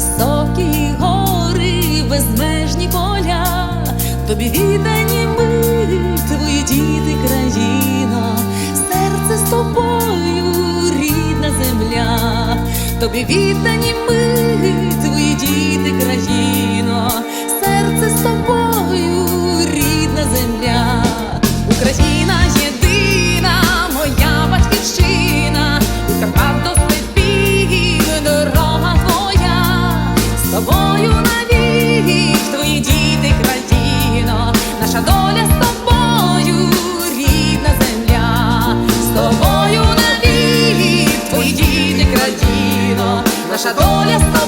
високі гори, безмежні поля, тобі віддані ми, твої діти, країно, серце з тобою, рідна земля, тобі віддані ми, тобою навік, твої діти, країно, наша доля з тобою, рідна земля, з тобою навік, твої діти, країно, наша доля з